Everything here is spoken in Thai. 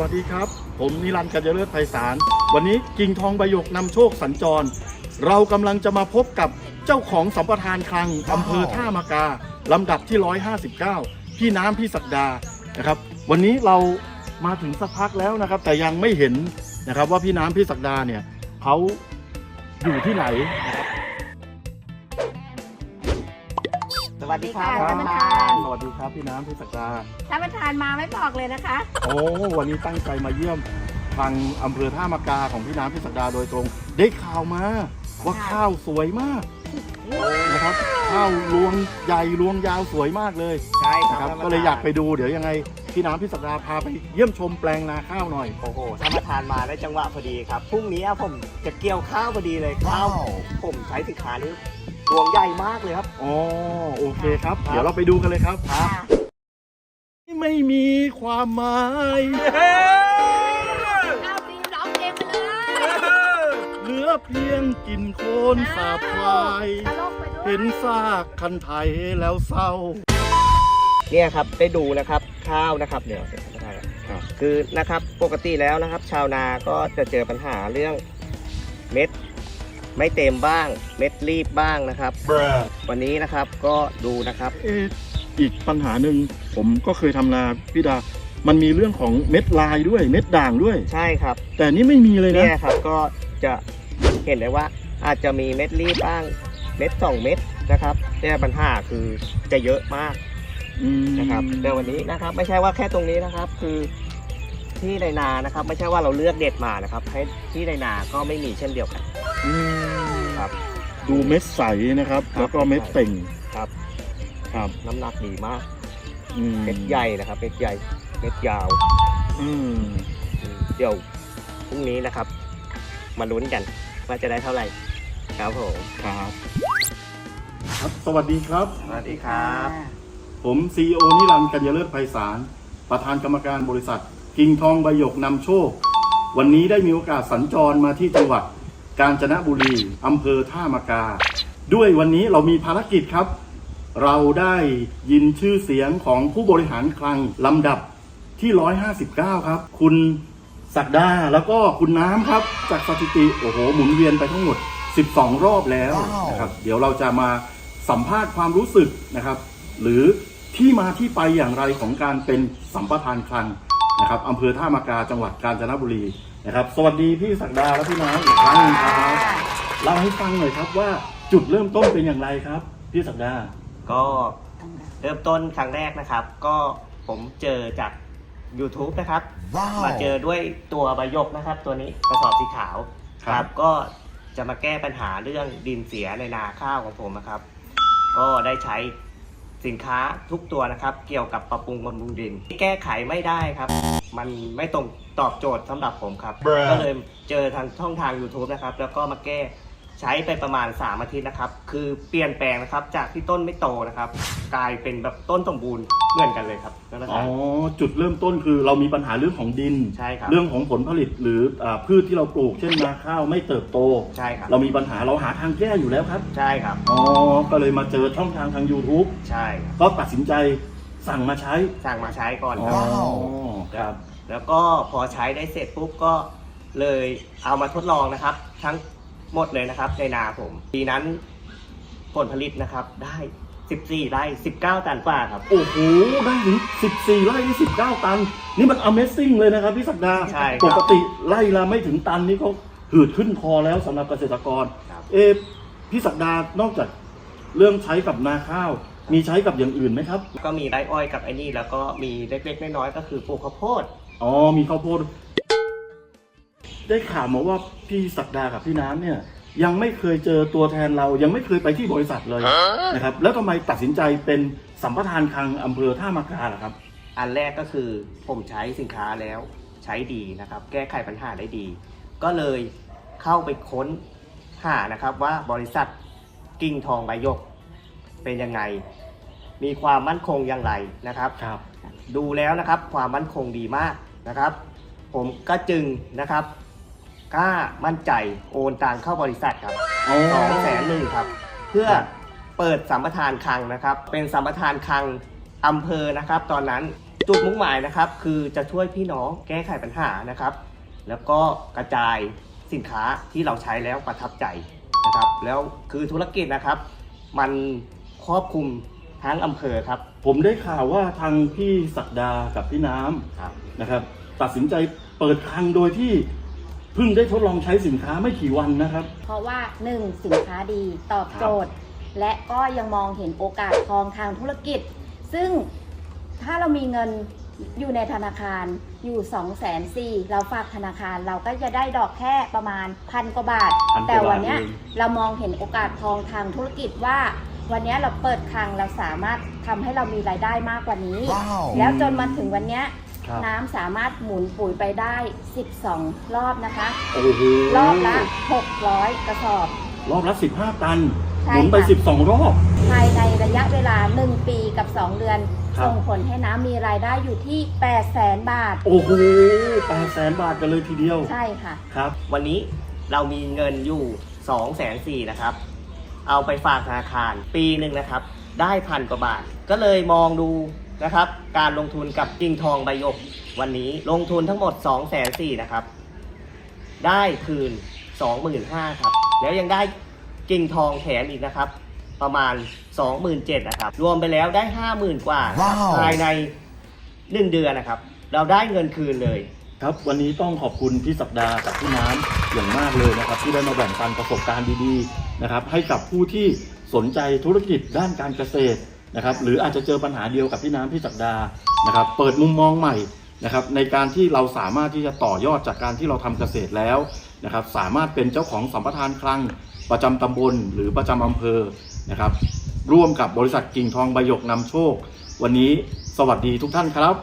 วัสดีครับ ผมนิรันดร์กัญญาเลิศไพศาล วันนี้กิ่งทองใบหยกนำโชคสัญจร เรากำลังจะมาพบกับเจ้าของสัมปทานคลังอำเภอท่ามากาลำดับที่ 159 พี่น้ำพี่ศักดานะครับ วันนี้เรามาถึงสักพักแล้วนะครับ แต่ยังไม่เห็นนะครับว่าพี่น้ำพี่ศักดาเนี่ยเขาอยู่ที่ไหนนะครับ วัสดีครับสวัสดีค่ะสวัสดีครับพี่น้ำพี่ศักดาถ้าประธานมาไม่บอกเลยนะคะ โอ้วันนี้ตั้งใจมาเยี่ยมทางอำเภอท่ามากาของพี่น้ำพิสดาโดยตรง ได้ข่าวมาว่าค่ะ ข้าวสวยมากนะครับ ข้าวรวงใหญ่รวงยาวสวยมากเลยใช่คนะรับครับก็เลยอยากไปดูเดี๋ยวยังไงพี่น้ำพิสดาพาไปเยี่ยมชมแปลงนาข้าวหน่อยโอ้โหท่านประธานมาได้จังหวะพอดีครับพรุ่งนี้ผมจะเกี่ยวข้าวพอดีเลยข้าวผมใช้สินค้านี้ รวงใหญ่มากเลยครับ อ๋อโอเคครับครับ เดี๋ยวเราไปดูกันเลยครับค่ะไม่มีความหมายข้าวปีร้องเพลงไปเลยเหลือเพียงกลินโคลนสาบควาย ตลกไปด้วย เห็นซากคันไทยแล้วเศร้า เนี่ยครับได้ดูนะครับข้าวนะครับเดี๋ยวท่านประธานครับ คือนะครับปกติแล้วนะครับ ชาวนาก็จะเจอปัญหาเรื่องเม็ด ไม่เต็มบ้างเม็ดรีบบ้างนะครับ วันนี้นะครับก็ดูนะครับ เอออีกปัญหาหนึ่งผมก็เคยทำนาพี่ดา มันมีเรื่องของเม็ดลายด้วยเม็ดด่างด้วย ใช่ครับแต่นี่ไม่มีเลยนะเนี่ยครับก็จะเห็นได้ว่าอาจจะมีเม็ดรีบบ้างเม็ดสองเม็ดนะครับแต่ปัญหาคือจะเยอะมากอืมนะครับแต่วันนี้นะครับ ไม่ใช่ว่าแค่ตรงนี้นะครับ คือ ที่ในนานะครับ ไม่ใช่ว่าเราเลือกเด็ดมานะครับ ให้ที่ในนาก็ไม่มีเช่นเดียวกัน อืมครับ ดูเม็ดใสนะครับ ครับ แล้วก็เม็ดเต่งครับครับน้ำหนักดีมากอืมเม็ดใหญ่นะครับเม็ดใหญ่เม็ดยาวอืมอืมเดี๋ยวพรุ่งนี้นะครับ มาลุ้นกันว่าจะได้เท่าไหร่ครับผม ครับครับ สวัสดีครับ สวัสดีครับ ผมซีอนิรันดร์กัญญาเลิศไพศาล ประธานกรรมการบริษัท กิ่งทองใบหยกนำโชค วันนี้ได้มีโอกาสสัญจรมาที่จังหวัดกาญจนบุรีอำเภอท่ามากา ด้วยวันนี้เรามีภารกิจครับ เราได้ยินชื่อเสียงของผู้บริหารคลังลำดับที่ 159 ครับ คุณศักดาแล้วก็คุณน้ำครับ จากสถิติโอ้โหหมุนเวียนไปทั้งหมด 12 รอบแล้วนะครับเดี๋ยวเราจะมาสัมภาษณ์ความรู้สึกนะครับ หรือที่มาที่ไปอย่างไรของการเป็นสัมปทานคลัง นะครับอำเภอท่ามากาจังหวัดกาญจนบุรีนะครับ สวัสดีพี่ศักดาและพี่น้ำอีกครั้งหนึงครับเล่าให้ฟังหน่อยครับว่าจุดเริ่มต้นเป็นอย่างไรครับ พี่ศักดาก็เริ่มต้นครั้งแรกนะครับ ก็ผมเจอจาก YouTube นะครับ มาเจอด้วยตัวใบยกนะครับ ตัวนี้กระสอบสีขาวครับ ก็จะมาแก้ปัญหาเรื่องดินเสียในนาข้าวของผมนะครับ ก็ได้ใช้ สินค้าทุกตัวนะครับ เกี่ยวกับปรับปรุงบำรุงดิน แก้ไขไม่ได้ครับ มันไม่ตรงตอบโจทย์สำหรับผมครับ ก็เลยเจอทางช่องทาง YouTube นะครับ แล้วก็มาแก้ ใช้ไปประมาณ 3 อาทิตย์นะครับ คือเปลี่ยนแปลงนะครับ จากที่ต้นไม่โตนะครับ กลายเป็นแบบต้นสมบูรณ์เหมือนกันเลยครับนั่นแหละอ๋คอรับจุดเริ่มต้นคือเรามีปัญหาเรื่องของดิน ใช่ครับเรื่องของผลผลิตหรืออาพืชที่เราปลูก เช่นนาข้าวไม่เติบโตใช่ครับ เรามีปัญหาเราหาทางแก้อยู่แล้วครับใช่ครับ อ๋อก็เลยมาเจอช่องทางทาง YouTube ใช่ครับก็ตัดสินใจสั่งมาใช้สั่งมาใช้ก่อนอ๋คอรับครับ แล้วก็พอใช้ได้เสร็จปุ๊บก็เลยเอามาทดลองนะครับ ทั้ง หมดเลยนะครับในนาผมปีนั้นผลผลิตนะครับได้ 14 ไร่ 19 ตันกว่าครับ โอ้โห ได้ถึง14 ไร่ที่19 ตัน นี่มัน Amazing เลยนะครับพี่ศักดาใช่ครับ ปกติไร่ละไม่ถึงตันนี่เขาหืดขึ้นคอแล้วสำหรับเกษตรกร ครับ เอะพี่ศักดานอกจากเรื่องใช้กับนาข้าว มีใช้กับอย่างอื่นไหมครับ ก็มีไร่อ้อยกับไอ้นี่แล้วก็มีเล็กๆน้อยๆก็คือปลูกข้าวโพด อ๋อมีข้าวโพด ได้ข่าวมาว่าพี่ศักดากับพี่น้ำเนี่ย ยังไม่เคยเจอตัวแทนเรายังไม่เคยไปที่บริษัทเลยนะครับ แล้วทำไมตัดสินใจเป็นสัมปทานคลังอำเภอท่ามากาล่ะครับ อันแรกก็คือผมใช้สินค้าแล้วใช้ดีนะครับ แก้ไขปัญหาได้ดี ก็เลยเข้าไปค้นหานะครับว่าบริษัทกิ่งทองใบหยกเป็นยังไง มีความมั่นคงอย่างไรนะครับ ครับ ดูแล้วนะครับความมั่นคงดีมากนะครับ ผมก็จึงนะครับ กล้ามั่นใจโอนตังเข้าบริษัทครับอ๋อสองแสนหนึ่งครับ เพื่อเปิดสัมปทานคลังนะครับ เป็นสัมปทานคลังอำเภอนะครับ ตอนนั้นจุดมุ่งหมายนะครับ คือจะช่วยพี่น้องแก้ไขปัญหานะครับ แล้วก็กระจายสินค้าที่เราใช้แล้วประทับใจนะครับ แล้วคือธุรกิจนะครับ มันครอบคลุมทั้งอำเภอครับผมได้ข่าวว่าทางพี่ศักดากับพี่น้ำครับ นะครับ ตัดสินใจเปิดคลังโดยที่ เพิ่งได้ทดลองใช้สินค้าไม่กี่วันนะครับ เพราะว่าหนึ่งสินค้าดีตอบโจทย์ และก็ยังมองเห็นโอกาสทองทางธุรกิจ ซึ่งถ้าเรามีเงินอยู่ในธนาคารอยู่2องแสนสี่เราฝากธนาคารเราก็จะได้ดอกแค่ประมาณพันกว่าบาท พันกว่าแต่วันเนี้ยบาทเอง เรามองเห็นโอกาสทองทางธุรกิจว่า วันเนี้ยเราเปิดคลังเราสามารถทำให้เรามีรายได้มากกว่านี้แล้วจนมาถึงวันเนี้ย ครับน้ำสามารถหมุนปุ๋ยไปได้ 12 รอบนะคะ โอ้โหรอบละ 600 กระสอบ รอบละ 15 ตันใช่หมุนไป ค่ะ 12 รอบ ภายในระยะเวลา 1 ปีกับ 2 เดือน ครับ ส่งผลให้น้ำมีรายได้อยู่ที่8แสนบาท โอ้โหแปดแสนบาทกันเลยทีเดียวใช่ค่ะ ครับ วันนี้เรามีเงินอยู่2องแสนสี่นะครับ เอาไปฝากธนาคารปีหนึ่งนะครับ ได้พันกว่าบาท ก็เลยมองดู นะครับ การลงทุนกับจิงทองใบหยกวันนี้ลงทุนทั้งหมด2องแสนสี่นะครับ ได้คืน 25,000ครับ แล้วยังได้กิ่งทองแถมอีกนะครับ ประมาณ 27,000นะครับ รวมไปแล้วได้ 50,000 กว่าครับภายใน 1 เดือนนะครับ เราได้เงินคืนเลย ครับ วันนี้ต้องขอบคุณพี่สัปดาห์กับพี่น้ำอย่างมากเลยนะครับ ที่ได้มาแบ่งปันประสบการณ์ดีๆนะครับ ให้กับผู้ที่สนใจธุรกิจด้านการเกษตร นะครับ หรืออาจจะเจอปัญหาเดียวกับพี่น้ำพี่ศักดานะครับ เปิดมุมมองใหม่นะครับ ในการที่เราสามารถที่จะต่อยอดจากการที่เราทำเกษตรแล้วนะครับ สามารถเป็นเจ้าของสัมปทานคลังประจำตำบล หรือประจำอำเภอนะครับ ร่วมกับบริษัทกิ่งทองใบหยกนำโชค วันนี้สวัสดีทุกท่านครับ